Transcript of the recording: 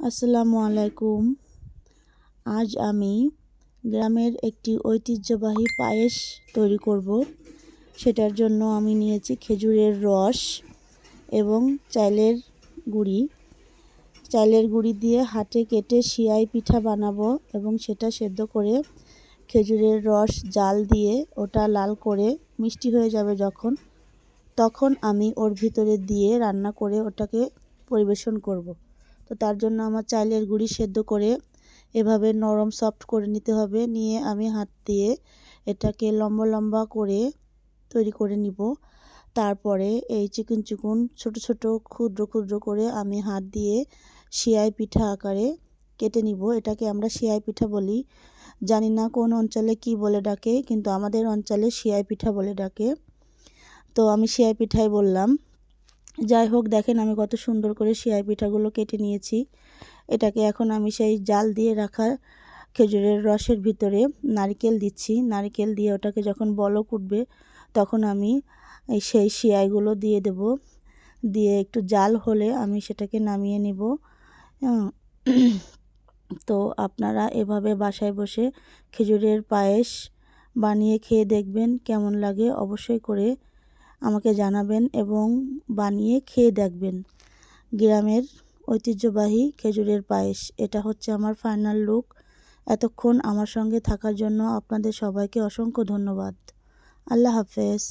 আসসালামু আলাইকুম। আজ আমি গ্রামের একটি ঐতিহ্যবাহী পায়েস তৈরি করব। সেটার জন্য আমি নিয়েছি খেজুরের রস এবং চাইলের গুঁড়ি। চাইলের গুঁড়ি দিয়ে হাটে কেটে শিয়াই পিঠা বানাবো এবং সেটা সেদ্ধ করে খেজুরের রস জাল দিয়ে ওটা লাল করে মিষ্টি হয়ে যাবে যখন। তখন আমি ওর ভিতরে দিয়ে রান্না করে ওটাকে পরিবেশন করব। তো তার জন্য আমার চাইলের গুঁড়ি সেদ্ধ করে এভাবে নরম সফট করে নিতে হবে। নিয়ে আমি হাত দিয়ে এটাকে লম্বা লম্বা করে তৈরি করে নিব। তারপরে এই চিকন চিকুন ছোট ছোট ক্ষুদ্র ক্ষুদ্র করে আমি হাত দিয়ে শিয়াই পিঠা আকারে কেটে নিব। এটাকে আমরা শিয়াই পিঠা বলি। জানি না কোন অঞ্চলে কি বলে ডাকে, কিন্তু আমাদের অঞ্চলে শিয়াই পিঠা বলে ডাকে। তো আমি শিয়াই পিঠাই বললাম। যাই হোক, দেখেন আমি কত সুন্দর করে শিয়াই পিঠাগুলো কেটে নিয়েছি। এটাকে এখন আমি সেই জাল দিয়ে রাখা খেজুরের রসের ভিতরে নারকেল দিচ্ছি। নারকেল দিয়ে ওটাকে যখন বলক উঠবে, তখন আমি সেই শিয়াইগুলো দিয়ে দেব। দিয়ে একটু জাল হলে আমি সেটাকে নামিয়ে নিব। তো আপনারা এভাবে বাসায় বসে খেজুরের পায়েস বানিয়ে খেয়ে দেখবেন কেমন লাগে। অবশ্যই করে আমাকে জানাবেন এবং বানিয়ে খেয়ে দেখবেন। গ্রামের ঐতিহ্যবাহী খেজুরের পায়েস, এটা হচ্ছে আমার ফাইনাল লুক এতক্ষণ আমার সঙ্গে থাকার জন্য আপনাদের সবাইকে অসংখ্য ধন্যবাদ। আল্লাহ হাফেজ।